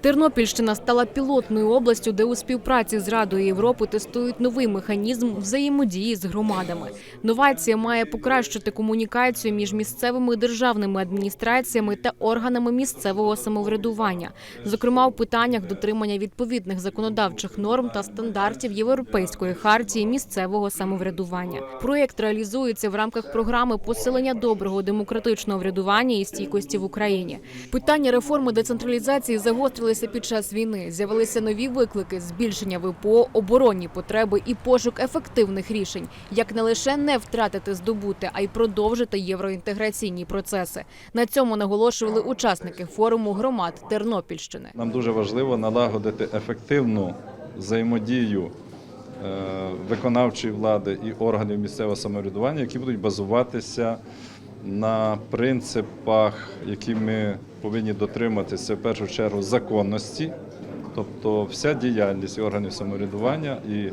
Тернопільщина стала пілотною областю, де у співпраці з Радою Європи тестують новий механізм взаємодії з громадами. Новація має покращити комунікацію між місцевими державними адміністраціями та органами місцевого самоврядування, зокрема у питаннях дотримання відповідних законодавчих норм та стандартів Європейської хартії місцевого самоврядування. Проєкт реалізується в рамках програми посилення доброго демократичного врядування і стійкості в Україні. Питання реформи децентралізації загострилися під час війни. З'явилися нові виклики: збільшення ВПО, оборонні потреби і пошук ефективних рішень, як не лише не втратити здобути, а й продовжити євроінтеграційні процеси. На цьому наголошували учасники форуму громад Тернопільщини. Нам дуже важливо налагодити ефективну взаємодію е, виконавчої влади і органів місцевого самоврядування, які будуть базуватися на принципах, які ми повинні дотриматися в першу чергу законності, тобто вся діяльність органів самоврядування і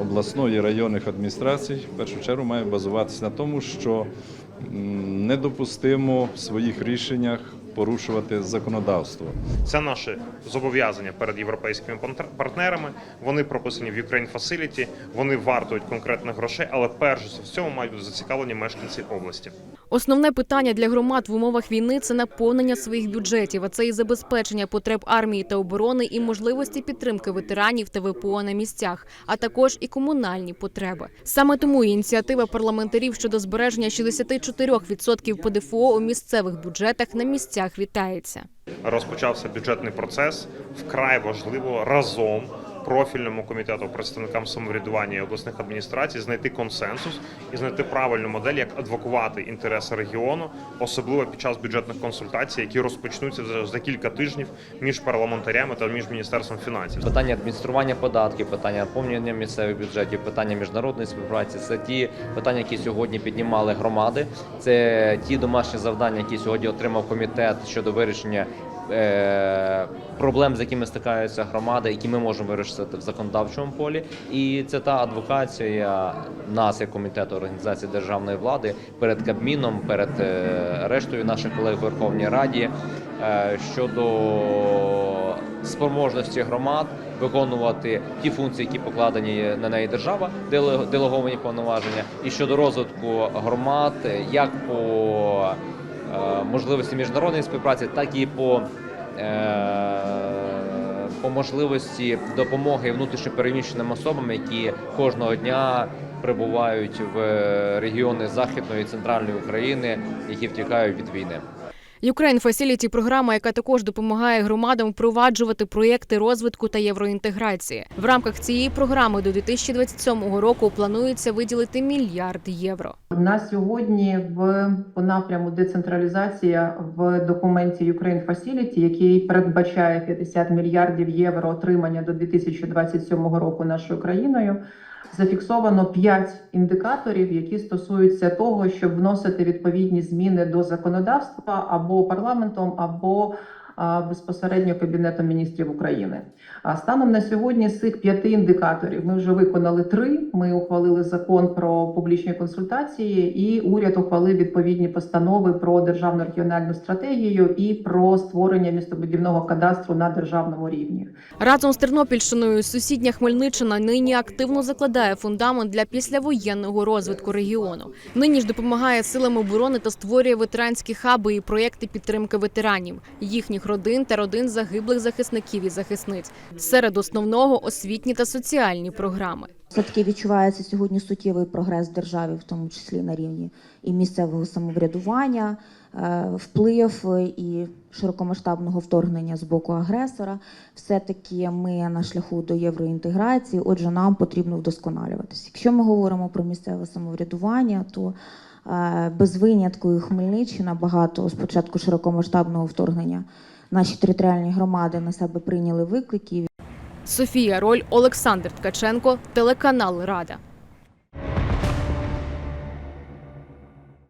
обласної і районних адміністрацій в першу чергу має базуватися на тому, що недопустимо в своїх рішеннях порушувати законодавство. Це наші зобов'язання перед європейськими партнерами. Вони прописані в Ukraine Facility, вони вартують конкретних грошей, але перш за всього мають бути зацікавлені мешканці області. Основне питання для громад в умовах війни це наповнення своїх бюджетів, а це і забезпечення потреб армії та оборони, і можливості підтримки ветеранів та ВПО на місцях, а також і комунальні потреби. Саме тому ініціатива парламентарів щодо збереження 64% ПДФО у місцевих бюджетах на місцях вітається. Розпочався бюджетний процес. Вкрай важливо разом профільному комітету, представникам самоврядування і обласних адміністрацій знайти консенсус і знайти правильну модель, як адвокувати інтереси регіону, особливо під час бюджетних консультацій, які розпочнуться за- кілька тижнів між парламентарями та між міністерством фінансів. Питання адміністрування податків, питання наповнення місцевих бюджетів, питання міжнародної співпраці це ті питання, які сьогодні піднімали громади. Це ті домашні завдання, які сьогодні отримав комітет щодо вирішення проблем, з якими стикаються громади, які ми можемо вирішити в законодавчому полі. І це та адвокація нас, як комітету організації державної влади, перед Кабміном, перед е, рештою наших колег в Верховній Раді е, щодо спроможності громад виконувати ті функції, які покладені на неї держава, деле- делеговані повноваження, і щодо розвитку громад, як по е, можливості міжнародної співпраці, так і по е, по можливості допомоги внутрішньопереміщеним особам, які кожного дня прибувають в регіони західної і центральної України, які втікають від війни. Ukraine Facility – програма, яка також допомагає громадам впроваджувати проєкти розвитку та євроінтеграції. В рамках цієї програми до 2027 року планується виділити мільярд євро. На сьогодні в по напряму децентралізація в документі Ukraine Facility, який передбачає 50 мільярдів євро отримання до 2027 року нашою країною. Зафіксовано 5 індикаторів, які стосуються того, щоб вносити відповідні зміни до законодавства або парламентом, або безпосередньо Кабінетом міністрів України. А станом на сьогодні з цих п'яти індикаторів ми вже виконали три. Ми ухвалили закон про публічні консультації, і уряд ухвалив відповідні постанови про державну регіональну стратегію і про створення містобудівного кадастру на державному рівні. Разом з Тернопільщиною сусідня Хмельниччина нині активно закладає фундамент для післявоєнного розвитку регіону. Нині ж допомагає силам оборони та створює ветеранські хаби і проєкти підтримки ветеранів, їхніх родин та родин загиблих захисників і захисниць. Серед основного освітні та соціальні програми. Все-таки відчувається сьогодні суттєвий прогрес в державі, в тому числі на рівні і місцевого самоврядування, е, вплив і широкомасштабного вторгнення з боку агресора. Все-таки ми на шляху до євроінтеграції, отже, нам потрібно вдосконалюватися. Якщо ми говоримо про місцеве самоврядування, то е, без винятку і Хмельниччина багато спочатку широкомасштабного вторгнення наші територіальні громади на себе прийняли виклики. Софія Роль, Олександр Ткаченко, телеканал Рада.